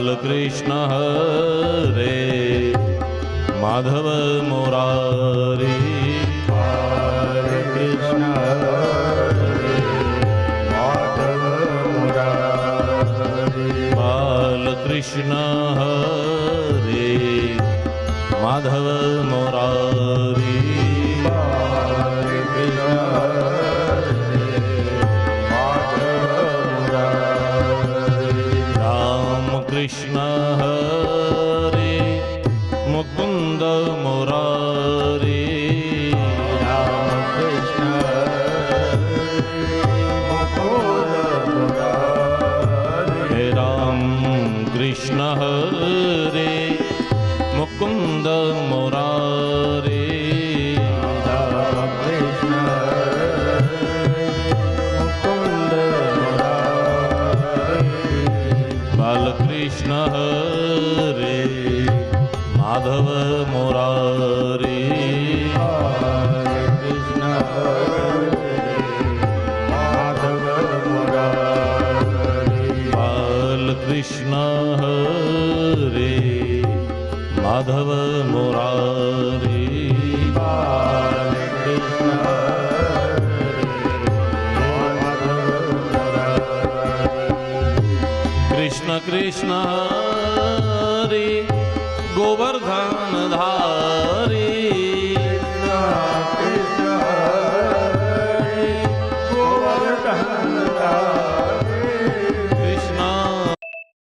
બાલકૃષ્ણ હરે માધવ મોરારી હરે કૃષ્ણ હરે માધવ મુરારી બાલકૃષ્ણ હરે માધવ મોરારી રામ કૃષ્ણ હરે મુકુંદ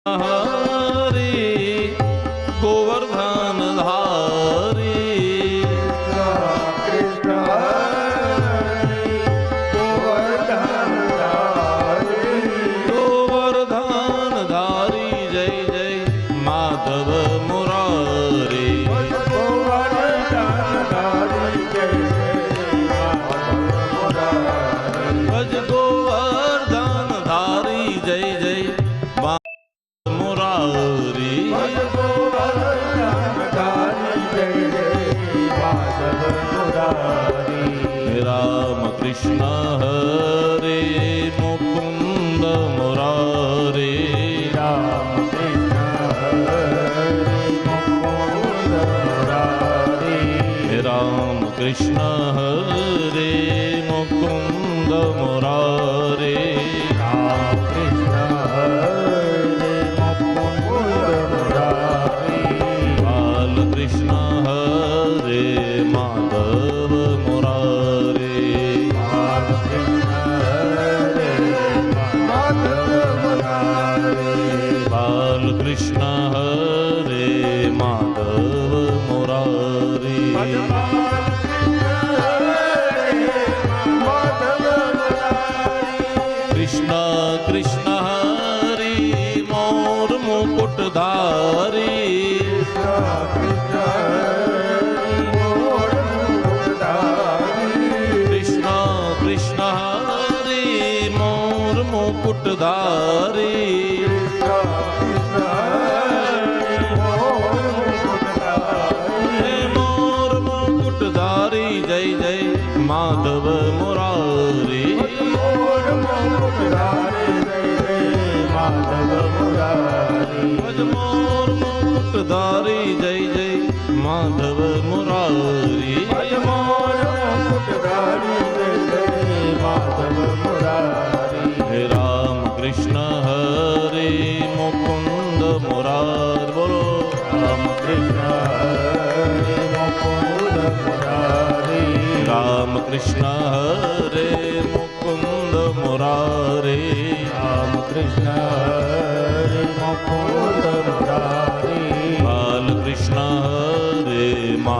હરે રામ મુકુટ ધારી, જય જય માધવ મુરારી. હે રામ કૃષ્ણ હરે, મુકુંદ મુરાર. બોલો, રામ કૃષ્ણ મુકુંદ મુરારી. રામ કૃષ્ણ હરે, મુકુંદ મુરારી. રામ કૃષ્ણ મુકુંદ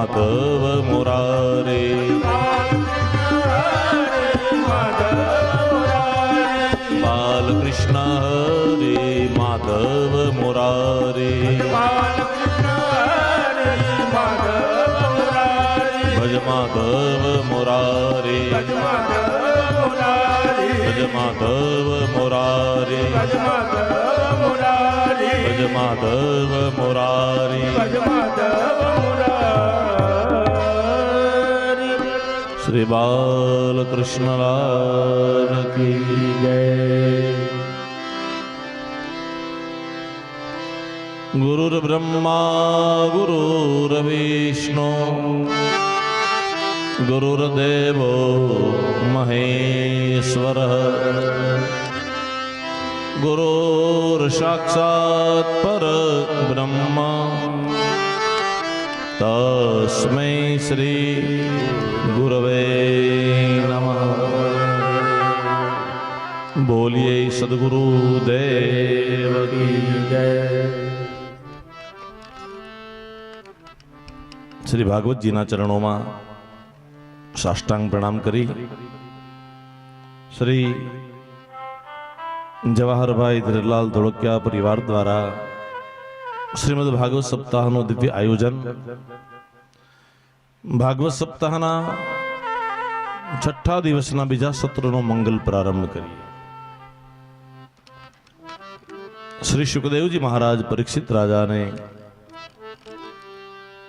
માધવ મુરારી બાલકૃષ્ણ હરે માધવ મુરારે ભજ માધવ મુરારે ભજ માધવ મુરારે ભજ માધવ મુરારી શ્રી બાલકૃષ્ણલાલ કી જય ગુરુર્બ્રહ્મા ગુરુર્વિષ્ણુ ગુરુર્દેવ મહેશ્વર ગુરુર્સાક્ષાત્ પર બ્રહ્મા तस्मै श्री गुरवे नमः बोलिए सदगुरु देव की જય શ્રી ભાગવતજીના ચરણોમાં સાષ્ટાંગ પ્રણામ કરી શ્રી જવાહરભાઈ ધીરલાલ ધોળકિયા પરિવાર દ્વારા શ્રીમદ ભાગવત સપ્તાહનું દિવ્ય આયોજન. ભાગવત સપ્તાહના છઠ્ઠા દિવસના બીજા સત્રનો મંગલ પ્રારંભ કરીએ. શ્રી સુખદેવજી મહારાજ પરીક્ષિત રાજાને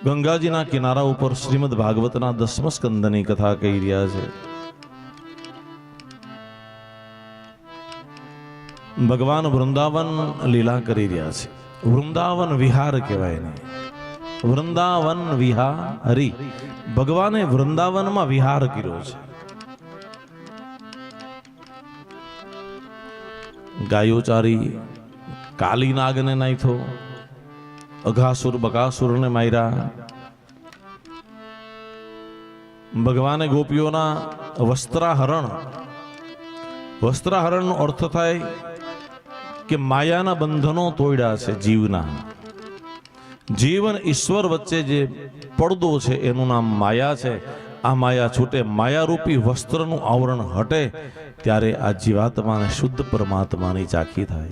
ગંગાજીના કિનારા ઉપર શ્રીમદ ભાગવતના દસમ સ્કંદની કથા કહી રહ્યા છે. ભગવાન વૃંદાવન લીલા કરી રહ્યા છે. વૃંદાવન વિહાર કહેવાય ને વૃંદાવન હરી. ભગવાને વૃંદાવનમાં વિહાર કર્યો છે. ગાયોચારી કાલી નાગને નાખ્યો અઘાસુર બકાસુરને માર્યા. ભગવાને ગોપીઓના વસ્ત્રાહરણ. વસ્ત્રાહરણનો અર્થ થાય કે માયાના બંધનો તોડ્યા છે જીવના. જીવન ઈશ્વર વચ્ચે જે પડદો છે, એનું નામ માયા છે. આ માયા છૂટે, માયારૂપી વસ્ત્રનું આવરણ હટે, ત્યારે આ જીવાત્માને શુદ્ધ પરમાત્માની ચાખી થાય.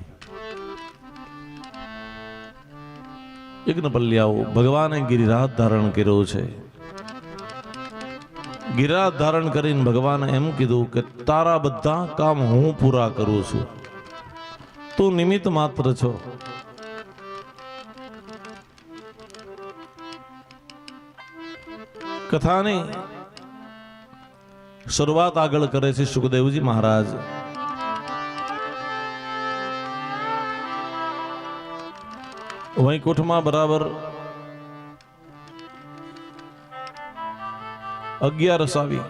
યજ્ઞપલ્યાઓ ભગવાને ગિરિરાજ ધારણ કર્યો છે. ગિરિરાજ ધારણ કરીને ભગવાને એમ કીધું કે તારા બધા કામ હું પૂરા કરું છું. તું નિમિત્ત માત્ર છો. કથાની શરૂઆત આગળ કરે છે સુખદેવજી મહારાજ. વૈકુંઠમાં બરાબર અગિયારસ આવી.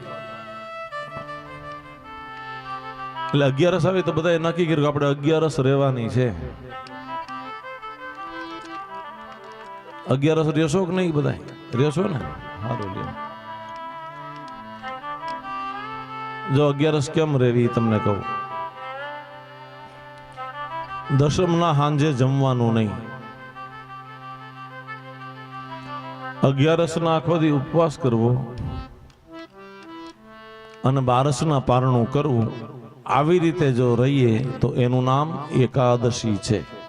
એટલે અગિયારસ આવી તો બધા નક્કી કર્યું કે આપણે અગિયારસ રહેવાની છે. અગિયારસ રહેશો કે નહીં બધા રહેશો ને? સારું જો અગિયારસ કેમ રહેવી તમને કહું. દશમના હાંજે જમવાનું નહીં. અગિયારસના આખો દી ઉપવાસ કરવો અને બારસના પારણું કરવું. આવી રીતે જો રહીએ તો એનું નામ એકાદશી છે.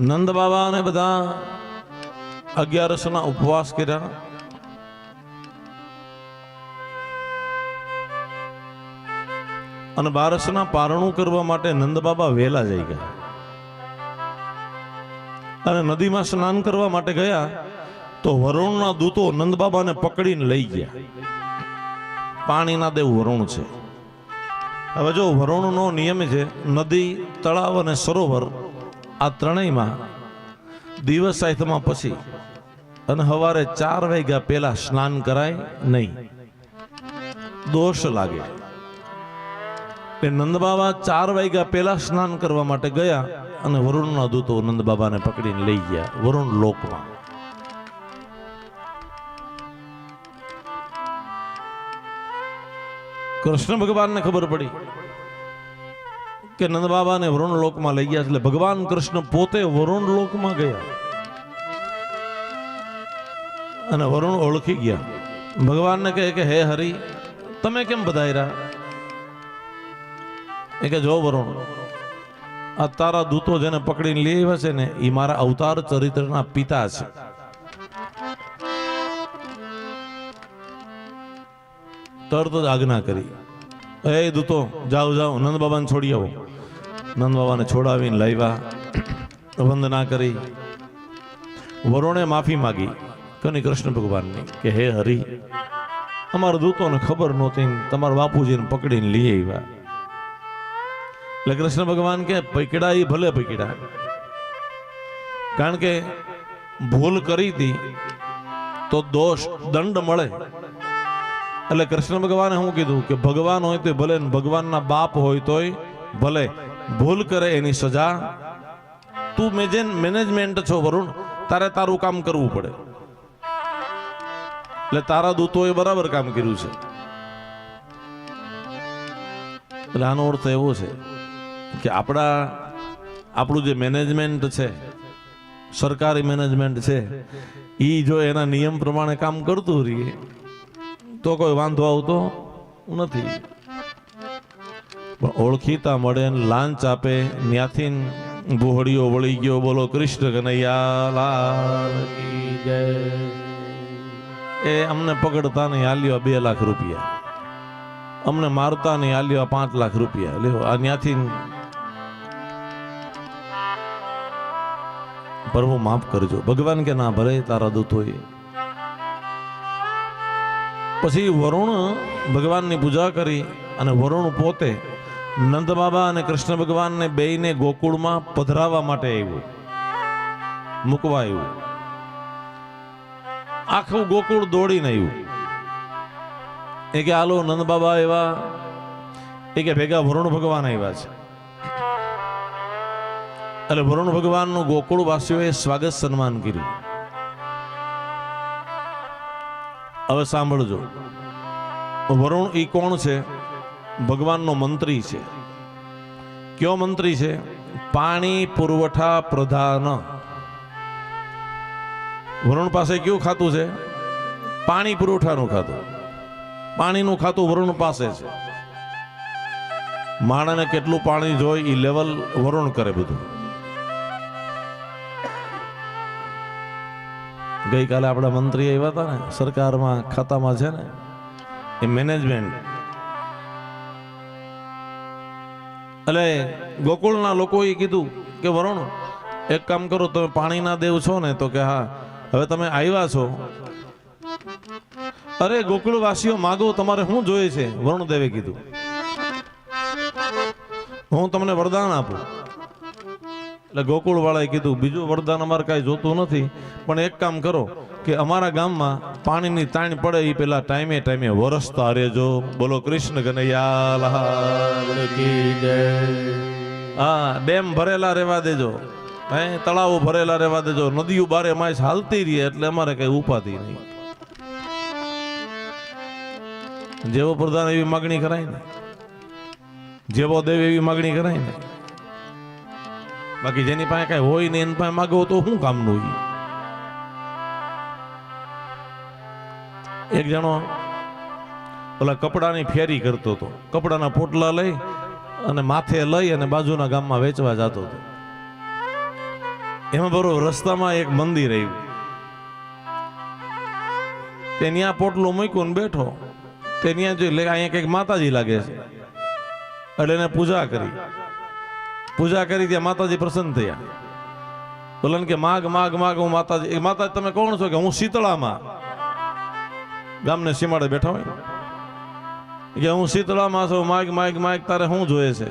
નંદ બાબા અને બધા અગિયારસના ઉપવાસ કર્યા. અને બારસના પારણું કરવા માટે નંદ બાબા વહેલા જઈ ગયા. અને નદીમાં સ્નાન કરવા માટે ગયા. તો વરુણના દૂતો નંદ બાબાને પકડીને લઈ ગયા. પાણીના દેવ વરુણ છે. હવે જો વરુણનો નિયમ છે, નદી, તળાવ અને સરોવર આ ત્રણેયમાં દિવસ સાહિત્યમાં પછી અને સવારે ચાર વાગ્યા પહેલા સ્નાન કરાય નહીં. દોષ લાગે. એ નંદબાબા ચાર વાગ્યા પહેલા સ્નાન કરવા માટે ગયા અને વરુણના દૂતો નંદબાબાને પકડીને લઈ ગયા. વરુણ લોકમાં. કૃષ્ણ ભગવાનને ખબર પડી કે નંદ બાબાને વરુણ લોકમાં લઈ ગયા એટલે ભગવાન કૃષ્ણ પોતે વરુણ લોકમાં ગયા. અને વરુણ ઓળખી ગયા. ભગવાનને કહે કે, હે હરિ, તમે કેમ બધાયરા એ કે, જો વરુણ, આ તારા દૂતો જેને પકડીને લઈ આવ્યા છે ને એ મારા અવતાર ચરિત્રના પિતા છે. તરત જ આજ્ઞા કરી. એ દૂતો, જાઓ જાઓ, નંદ બાબાને છોડી આવો. નંદ બાબાને છોડાવીને લાવ્યા. વંદના કરી. વરુણે માફી માગી. કની કૃષ્ણ ભગવાનની કે, હે હરિ, અમારા દૂતોને ખબર નહોતી તમારા બાપુજીને પકડીને લઈ આવ્યા. એટલે કૃષ્ણ ભગવાન કે પકડા એ ભલે પકડા. કારણ કે ભૂલ કરી હતી તો દોષ દંડ મળે. એટલે કૃષ્ણ ભગવાને શું કીધું? કે ભગવાન હોય તો ભલે ભગવાનના બાપ હોય તોય ભલે. ભૂલ કરે એની સજા. તું મેજેન મેનેજમેન્ટ છો વરુણ, તારે તારું કામ કરવું પડે. એટલે તારા દૂતોએ બરાબર કામ કર્યું છે. એટલે આનો અર્થ એવો છે કે આપણા, આપણું જે મેનેજમેન્ટ છે, સરકારી મેનેજમેન્ટ છે એ જો એના નિયમ પ્રમાણે કામ કરતું રહીએ તો કોઈ વાંધો આવતો નથી. પણ ઓળખીતા મળે લાંચ આપે, ન્યાથી બોહડીઓ વળી ગયો, બોલો કૃષ્ણ કનૈયા, લાલ એ અમને પકડતા નહીં, આલ્યો બે લાખ રૂપિયા. અમને મારતા નહીં, આલ્યો પાંચ લાખ રૂપિયા. લ્યો, આ ન્યાથી પ્રભુ માફ કરજો. ભગવાન કે ના ભરે તારા દૂતોએ પછી વરુણ ભગવાનની પૂજા કરી અને વરુણ પોતે નંદ બાબા અને કૃષ્ણ ભગવાનને બેયને ગોકુળમાં પધરાવવા માટે આવ્યું. મૂકવા આવ્યું. આખું ગોકુળ દોડીને આવ્યું. એ કે આલો નંદ બાબા એવા એ કે ભેગા વરુણ ભગવાન આવ્યા છે. એટલે વરુણ ભગવાનનું ગોકુળ વાસીઓએ સ્વાગત સન્માન કર્યું. હવે સાંભળજો. વરુણ ઈ કોણ છે? ભગવાનનો મંત્રી છે. કયો મંત્રી છે? પાણી પુરવઠા પ્રધાન. વરુણ પાસે કયું ખાતું છે? પાણી પુરવઠાનું ખાતું. પાણીનું ખાતું વરુણ પાસે છે. માણસને કેટલું પાણી જોઈ એ લેવલ વરુણ કરે બધું. ગઈકાલે આપણા મંત્રી આવ્યા હતા ને, સરકારમાં ખાતામાં છે ને, એ મેનેજમેન્ટ એટલે ગોકુળના લોકોએ કીધું કે, વરુણ, એક કામ કરો, તમે પાણીના દેવ છો ને, તો કે હા, હવે તમે આવ્યા છો. અરે, ગોકુળવાસીઓ, માગો, તમારે શું જોઈએ છે? વરુણ દેવે કીધું. હું તમને વરદાન આપું. એટલે ગોકુળ વાળાએ કીધું, બીજું વરદાન અમારે કાંઈ જોતું નથી. પણ એક કામ કરો કે અમારા ગામમાં પાણીની તાણ પડે એ પેલા ટાઈમે ટાઈમે વરસતા રહેજો બોલો કૃષ્ણ કનૈયા હા, ડેમ ભરેલા રહેવા દેજો. હે, તળાવો ભરેલા રહેવા દેજો. નદીઓ બારે માસ હાલતી રહી એટલે અમારે કઈ ઉપાધિ નહીં. જેવો પ્રધાન એવી માગણી કરાય ને. જેવો દેવ એવી માગણી કરાય ને. બાકી જેની પાસે કઈ હોય ને એની પાસે માગવો તો શું કામનું ઈ? એક જણો ઓલા કપડાની ફેરી કરતો હતો. કપડાના પોટલા લઈ અને માથે લઈ અને બાજુના ગામમાં વેચવા જતો હતો. એમાં બરોબર રસ્તામાં એક મંદિર આવ્યું. તે ત્યાં પોટલું મૂક્યું ને બેઠો. તે ત્યાં જોઈ લે, અહીંયા કંઈક માતાજી લાગે છે. એટલે એને પૂજા કરી. પૂજા કરી ત્યાં માતાજી પ્રસન્ન થયા. બોલન કે, માગ માગ માગ, હું માતાજી માતાજી, તમે કોણ છો કે હું શીતળામાં? ગામને સીમાડે બેઠા હોય? કે હું શીતળામાં છું માગ માગ માગ તારે શું જોઈએ છે?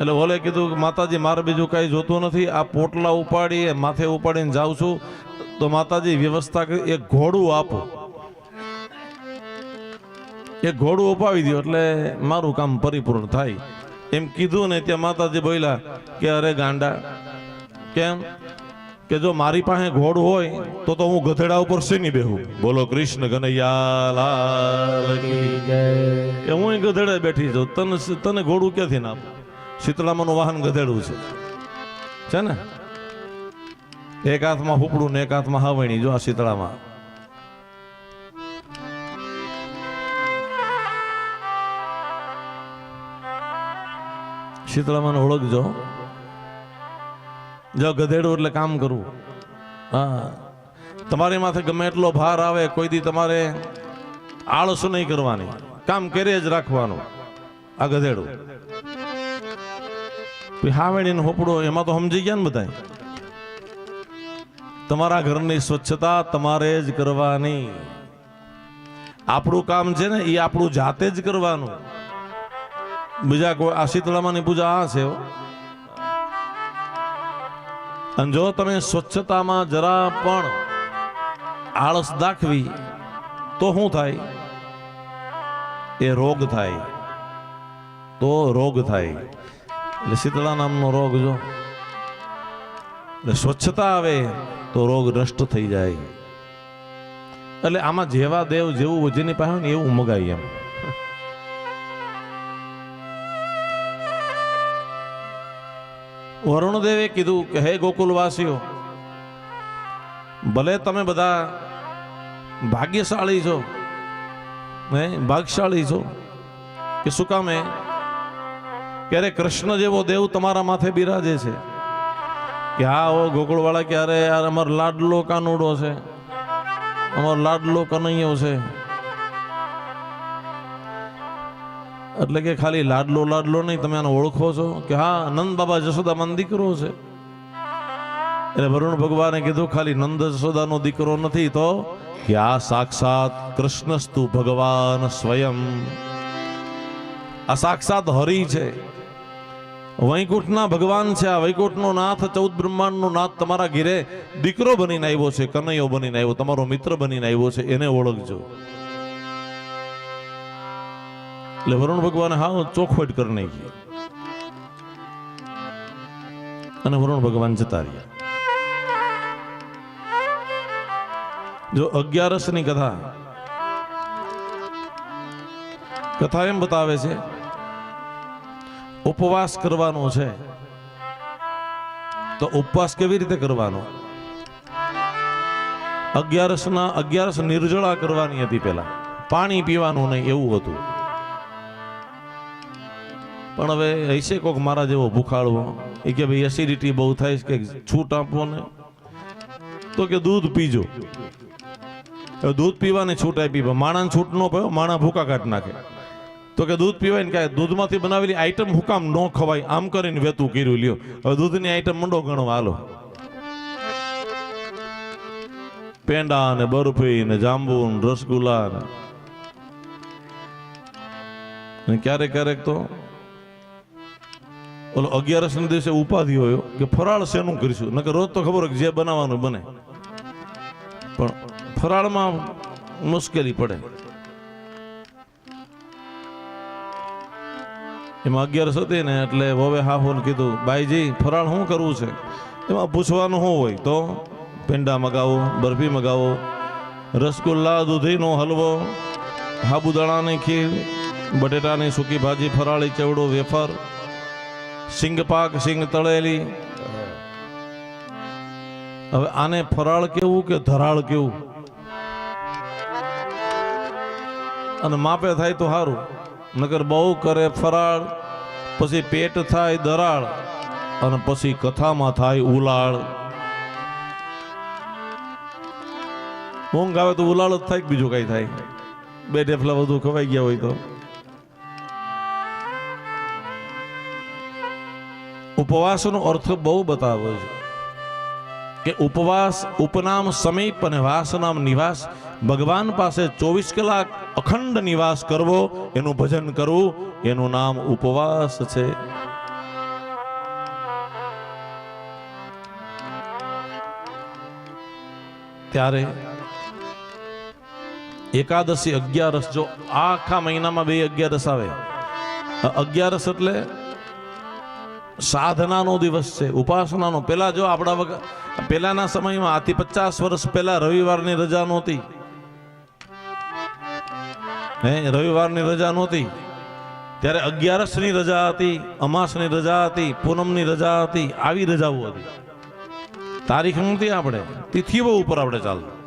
એટલે ઓલે કીધું કે માતાજી, મારે બીજું કાંઈ જોતું નથી. આ પોટલા ઉપાડી માથે ઉપાડીને જાઉં છું. તો માતાજી, વ્યવસ્થા કરી, એક ઘોડું આપો. એક ઘોડું ઉપાવી દો એટલે મારું કામ પરિપૂર્ણ થાય. એમ કીધું ને ત્યાં માતાજી બોલ્યા કે અરે ગાંડા, કેમ? કે જો મારી પાસે ઘોડું હોય, તો તો હું ગધેડા ઉપર શેની બેહું? બોલો કૃષ્ણ કનૈયા કે હું ગધેડે બેઠી છું. તને તને ઘોડું ક્યાંથી ના શીતળામાં શીતળામાનું વાહન ગધેડું છે. છે ને? એક હાથમાં હુપડું ને એક હાથમાં હાવણી. જો આ શીતળામાં. શીતળામાં ઓળખજો. જો ગધેડું એટલે કામ કરવું. હા. તમારી માથે ગમે એટલો ભાર આવે, કોઈ દી તમારે આળસ નહીં કરવાની. કામ કરે જ રાખવાનું. આ ગધેડું. હાવેડીને હોપડો, એમાં તો સમજી ગયા ને બધા તમારા ઘરની સ્વચ્છતા તમારે જ કરવાની. આપણું કામ છે ને, એ આપણું જાતે જ કરવાનું. બીજા કોઈ આ શીતળામાની પૂજા આ છે. અને જો તમે સ્વચ્છતામાં જરા પણ આળસ દાખવી, તો શું થાય? એ રોગ થાય. તો રોગ થાય. એટલે શીતળા નામનો રોગ જો. એટલે સ્વચ્છતા આવે, તો રોગ નષ્ટ થઈ જાય. એટલે આમાં જેવા દેવ જેવું જેની પાસે ને એવું મગાય એમ. વરુણદેવે કીધું કે, હે ગોકુલવાસીઓ, ભલે તમે બધા ભાગ્યશાળી છો, હે, ભાગશાળી છો, કે શું કામે? ક્યારે કૃષ્ણ જેવો દેવ તમારા માથે બિરાજે છે. કે હા, ઓ ગોકુળવાળા, ક્યારે યાર અમારો લાડલો કાનુડો છે, અમારો લાડલો કનૈયો છે. એટલે કે ખાલી લાડલો લાડલો નહીં, તમે આને ઓળખો છો કે હા, નંદ બાબા જશોદામાં દીકરો છે. એટલે વરુણ ભગવાને કીધું, ખાલી નંદ જશોદાનો દીકરો નથી તો કે આ સાક્ષાત કૃષ્ણસ્તુ ભગવાન સ્વયં. આ સાક્ષાત હરિ છે. વૈકુંઠના ભગવાન છે આ. વૈકુંઠનો નાથ, ચૌદ બ્રહ્માંડનો નાથ તમારા ઘીરે દીકરો બનીને આવ્યો છે, કનૈયો બનીને આવ્યો, તમારો મિત્ર બનીને આવ્યો છે, એને ઓળખજો. એટલે વરુણ ભગવાન હા ચોખવટ કરી નાખી. અને વરુણ ભગવાન જતા રહ્યા. જો અગિયારસની કથા કથા એમ બતાવે છે, ઉપવાસ કરવાનો છે. તો ઉપવાસ કેવી રીતે કરવાનો? અગિયારસ ના અગિયારસ નિર્જળા કરવાની હતી પેલા પાણી પીવાનું નહીં, એવું હતું. પણ હવે હશે કોક મારા જેવો ભૂખાળવો એ કે ભાઈ એસિડિટી બહુ થાય કે છૂટ આપવો ને. તો કે દૂધ પીજો. દૂધ પીવાની છૂટ આપી. પણ માણાને છૂટ ન પાયો માણા ભૂકા કાઢ નાખે. તો કે દૂધ પીવાય ને કાંઈ દૂધમાંથી બનાવેલી આઈટમ હુકામ ન ખવાય. આમ કરીને વેતું કર્યું, લ્યો. હવે દૂધની આઈટમ મંડો ગણવા હાલો. પેંડા ને બરફી ને જાંબુ ને રસગુલ્લા ને. ક્યારેક ક્યારેક તો ઓલો અગિયારસ ના દિવસે ઉપાધિ હોય કે ફરાળ શેનું કરીશું? નકર રોજ તો ખબર જે બનાવવાનું બને. પણ ફરાળમાં મુશ્કેલી પડે. એમાં અગિયારસ હતી ને એટલે વવે હાહોને કીધું, બાઈજી, ફરાળ શું કરવું છે? એમાં પૂછવાનું શું હોય તો પેંડા મગાવો, બરફી મગાવો, રસગુલ્લા, દૂધીનો હલવો સાબુદાણાની ખીર, બટેટાની સૂકી ભાજી, ફરાળી ચેવડો વેફર સિંગ પાક સિંગ તળેલી. હવે આને ફરાળ કેવું કે ધરાળ કેવું? અને માપે થાય તો સારું નગર બહુ કરે ફરાળ, પછી પેટ થાય દરાળ, અને પછી કથામાં થાય ઉલાળ. ઊંઘ આવે તો ઉલાળ જ થાય બીજું કઈ થાય? બે ઢેફલા બધું ખવાઈ ગયા હોય તો. ઉપવાસનો અર્થ બહુ બતાવે છે કે ઉપવાસ, ઉપનામ, સમીપ અને વાસનામ નિવાસ ભગવાન પાસે ચોવીસ કલાક અખંડ નિવાસ કરવો, એનું ભજન કરવું, એનું નામ ઉપવાસ છે. ત્યારે એકાદશી અગિયારસ, જો આખા મહિનામાં બે અગિયારસ આવે. અગિયારસ એટલે સાધનાનો દિવસ છે, ઉપાસનાનો. પહેલાં જો આપણા વગર પહેલાંના સમયમાં આથી પચાસ વર્ષ પહેલાં રવિવારની રજા નહોતી. હે, રવિવારની રજા નહોતી. ત્યારે અગિયારસની રજા હતી, અમાસની રજા હતી, પૂનમની રજા હતી, આવી રજાઓ હતી. તારીખ નહોતી આપણે. તિથિઓ ઉપર આપણે ચાલતું.